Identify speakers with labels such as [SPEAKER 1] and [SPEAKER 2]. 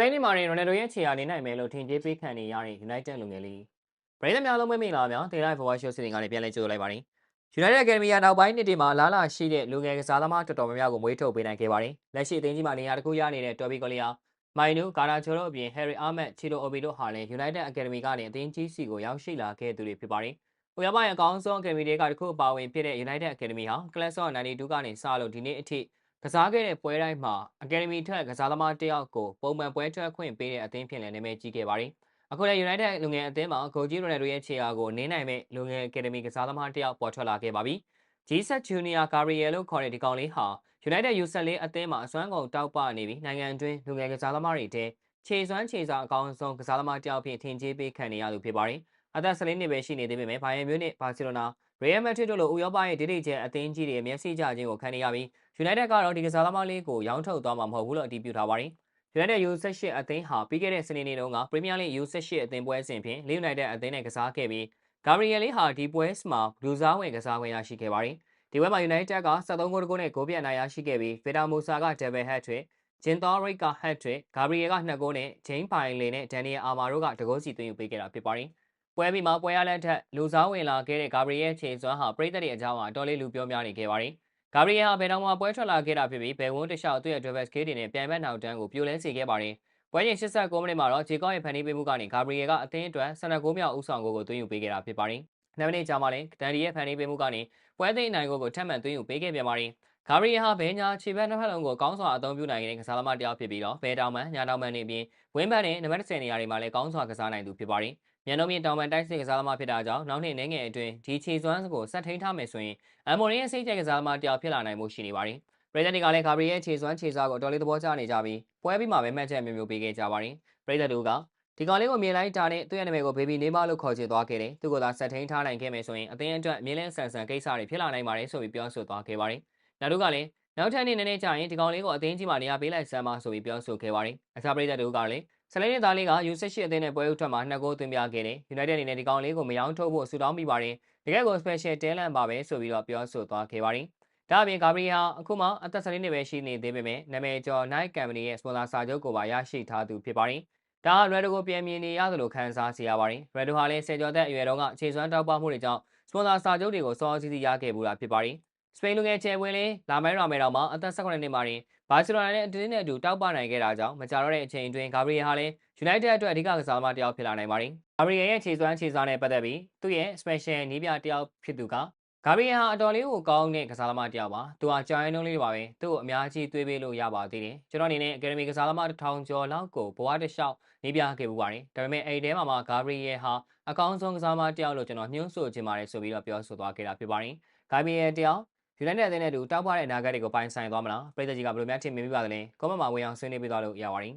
[SPEAKER 1] လိုင်းနေမှာရင်ရိုနယ်ဒိုရဲ့ခြေရာနေနိုင်မယ်လို့ထင်ကြေးပေးခံနေရတဲ့ United လူငယ်လေးပရိသတ်များလုံးမမိန်လာများဒေလိုက်ဘဝရှိုးစီစဉ်ကနေပြန်လဲကြိုဆိုလိုက်ပါတယ် United Academy ကနောက်ပိုင်းနှစ်တွေမှာလာလာရှိတဲ့လူငယ်ကစားသမားတော်တော်များများကိုမွေးထုတ်ပေးနိုင်ခဲ့ပါတယ်လက်ရှိအသင်းကြီးမှာနေရာတစ်ခုရနေတဲ့ Toby Collier မိုင်နူကာနာချိုတို့အပြင် Harry Ahmed ချီလိုအိုဘီတို့ဟာလည်း United Academy ကနေအသင်းကြီးစီကိုရောက်ရှိလာခဲ့သူတွေဖြစ်ပါတယ်။ဥရောပရဲ့အကောင်းဆုံး Academy တွေကတစ်ခုအပါအဝင်ဖြစ်တဲ့ United Academy ဟာ Class of 92ကနေစလို့ဒီနေ့အထိ ကစားခဲ့တဲ့ပွဲတိုင်းမှာ Academy ထက်ကစားသမားတစ်ယောက်ကိုပုံမှန်ပွဲထွက်ခွင့်ပေးတဲ့အသင်းဖြစ်လည်းနာမည်ကြီးခဲ့ပါတယ်။အခုလည်း United လူငယ်အသင်းမှာဂိုဂျီရိုနယ်ဒိုရဲ့ခြေရာကိုနင်းနိုင်မဲ့လူငယ် Academy ကစားသမားတစ်ယောက်ပေါ်ထွက်လာခဲ့ပါပြီ။ G-Set Junior Gabriel လို့ခေါ်တဲ့ဒီကောင်လေးဟာ United U14 အသင်းမှာအစွမ်းကုန်တောက်ပနေပြီးနိုင်ငံတွင်းလူငယ်ကစားသမားတွေထဲခြေစွမ်းခြေစာအကောင်းဆုံးကစားသမားတစ်ယောက်ဖြစ်ထင်ကြေးပေးခံနေရသူဖြစ်ပါတယ်။အသက်14နှစ်ပဲရှိနေသေးပေမဲ့ဘိုင်ယန်မြူးနစ်ဘာစီလိုနာ ရီယယ်မက်ဒရစ်တို့လိုဥရောပရဲ့ဒိတိကျအသင်းကြီးတွေမျက်စိကျခြင်းကိုခံနေရပြီး United ကတော့ဒီကစားသမားလေးကိုရောင်းထုတ်သွားမှာမဟုတ်ဘူးလို့အတည်ပြုထားပါတယ်။ United U18 အသင်းဟာပြီးခဲ့တဲ့စနေနေ့တုန်းက Premier League U18 အသင်းပွဲစဉ်ဖြင့် Leeds United အသင်းနဲ့ကစားခဲ့ပြီး Gabriel လေးဟာဒီပွဲမှာလူစားဝင်ကစားခွင့်ရရှိခဲ့ပါတယ်။ဒီပွဲမှာ United က73ဂိုးတဂိုးနဲ့ဂိုးပြတ်နိုင်ရရှိခဲ့ပြီး Vita Musa က double hat trick ဂျင်သောရိတ်က hat trick ဂါဘရီယယ်က2ဂိုးနဲ့ဂျိမ်းပိုင်လင်နဲ့ဒန်နီယယ်အာမာတို့ကတဂိုးစီသွင်းယူပေးခဲ့တာဖြစ်ပါတယ်။ ပွဲပြီးမှာပွဲရလက်ထက်လူစားဝင်လာခဲ့တဲ့ဂါဘရီယယ်ခြေစွမ်းဟာပရိသတ်တွေအကြောင်းအတော်လေးလူပြောများနေခဲ့ပါတယ်။ဂါဘရီယယ်ဟာဘယ်တော့မှပွဲထွက်လာခဲ့တာဖြစ်ပြီးဘယ်ဝန်းတခြားသူ့ရဲ့ driver skate တွေနဲ့ပြန်ဘက်နောက်တန်းကိုပြိုလဲစေခဲ့ပါတယ်။ပွဲချိန်89မိနစ်မှာတော့ဂျေကော့ရဲ့ဖန်တီးပေးမှုကနေဂါဘရီယယ်ကအသင်းအတွက်12ဂိုးမြောက်ဦးဆောင်ဂိုးကိုသွင်းယူပေးခဲ့တာဖြစ်ပါတယ်။နှစ်မိနစ်ကြာမှလည်းဒန်ဒီရဲ့ဖန်တီးပေးမှုကနေပွဲသိမ်းနိုင်ကိုကိုထပ်မံသွင်းယူပေးခဲ့ပြန်ပါတယ်။ဂါဘရီယယ်ဟာဘဲညာခြေဘက်နှစ်ဖက်လုံးကိုကောင်းစွာအသုံးပြုနိုင်တဲ့ကစားသမားတစ်ယောက်ဖြစ်ပြီးတော့ဘဲတောင်မန်ညာတောင်မန်တွေအပြင်ဝင်းဘတ်နဲ့နံပါတ်10နေရာတွေမှာလည်းကောင်းစွာကစားနိုင်သူဖြစ်ပါတယ်။ မြန်နှုံးမြင့်တောင်မန်တိုက်စစ်ကစားသမားဖြစ်တာကြောင့်နောက်နှစ်နိုင်ငံအတွင်းဒီခြေစွမ်းကိုဆက်ထိန်ထားမယ်ဆိုရင်အမ်မိုရီရဲ့စိတ်ကြိုက်ကစားသမားတစ်ယောက်ဖြစ်လာနိုင်မှုရှိနေပါတယ်။ပရိသတ်တွေကလည်းဂါဘရီယယ်ခြေစွမ်းခြေစားကိုတော်လေးသဘောကျနေကြပြီးပွဲပြီးမှပဲမှတ်ချက်မျိုးမျိုးပေးခဲ့ကြပါတယ်။ပရိသတ်တို့ကဒီကောင်လေးကိုမြင်လိုက်တာနဲ့သူ့ရဲ့နာမည်ကိုဘေဘီနေမလို့ခေါ်ချင်သွားခဲ့တယ်။သူ့ကိုသာဆက်ထိန်ထားနိုင်ခဲ့မယ်ဆိုရင်အသင်းအတွက်မြင်းလင်းဆန်ဆန်ကိစ္စတွေဖြစ်လာနိုင်ပါတယ်ဆိုပြီးပြောဆိုသွားခဲ့ပါတယ်။နောက်တို့ကလည်းနောက်ထပ်နေ့နည်းနည်းကြာရင်ဒီကောင်လေးကိုအသင်းကြီးမှာနေရာပေးလိုက်စမ်းပါဆိုပြီးပြောဆိုခဲ့ပါတယ်။အခြားပရိသတ်တို့ကလည်း ဆလိနဲ့သားလေးက U18 အသင်းနဲ့ပွဲဥထွက်မှာနှစ်ဂိုးသွင်းပြခဲ့တယ်။ United အနေနဲ့ဒီကောင်လေးကိုမယောင်းထုတ်ဖို့ဆူတောင်းပြီးပါတယ်။တကယ်ကို special talent ပါပဲဆိုပြီးတော့ပြောဆိုသွားခဲ့ပါတယ်။ဒါအပြင်ဂါဘရီဟာအခုမှအသက်14နှစ်ပဲရှိနေသေးပေမဲ့နာမည်ကျော် Nike Company ရဲ့ sponsor စာချုပ်ကိုပါရရှိထားသူဖြစ်ပါတယ်။ဒါဟာ Red ကိုပြန်မြင်နေရသလိုခံစားစေရပါတယ်။ Red ဟာလည်းဆယ်ကျော်သက်အရွယ်တုန်းကခြေစွမ်းတောက်ပမှုတွေကြောင့် sponsor စာချုပ်တွေကိုစောစီးစီးရခဲ့မှုတာဖြစ်ပါတယ်။စပိန်လူငယ်ချယ်ဝင်လေးလာမဲရာမဲတော်မှာအသက်18နှစ်မှာတင် ဘာစီလိုနာနဲ့အတင်းနဲ့အတူတောက်ပနိုင်ခဲ့တာကြောင့်မကြာတော့တဲ့အချိန်အတွင်းဂါဘရီယယ်ဟာလည်း United အတွက်အဓိကကစားသမားတစ်ယောက်ဖြစ်လာနိုင်ပါတယ်။ဂါဘရီယယ်ရဲ့ခြေစွမ်းခြေစားနဲ့ပတ်သက်ပြီးသူ့ရဲ့ special နီးပြတစ်ယောက်ဖြစ်သူကဂါဘရီယယ်ဟာအတော်လေးကိုကောင်းတဲ့ကစားသမားတစ်ယောက်ပါ။သူဟာကြာရင်နှုံးလေးပါပဲ။သူ့ကိုအများကြီးသွေးပေးလို့ရပါသေးတယ်။ကျွန်တော်အနေနဲ့ Academy ကစားသမားတစ်ထောင်ကျော်လောက်ကိုဘဝတစ်လျှောက်နေပြခဲ့ပူပါတယ်။ဒါပေမဲ့အဲ့ဒီထဲမှာမှဂါဘရီယယ်ဟာအကောင်းဆုံးကစားသမားတစ်ယောက်လို့ကျွန်တော်ညွှန်းဆိုချင်ပါတယ်ဆိုပြီးတော့ပြောဆိုသွားခဲ့တာဖြစ်ပါတယ်။ဂါဘရီယယ်တစ် ယောက် United အသင်းနဲ့အတူတောက်ပတဲ့အနာဂတ်တွေကိုပိုင်ဆိုင်သွားမလားပြည်သက်ကြီးကဘယ်လိုများထင်မြင်မိပါသလဲ comment မှာဝင်အောင်ဆွေးနွေးပေးသွားလို့ရပါတယ်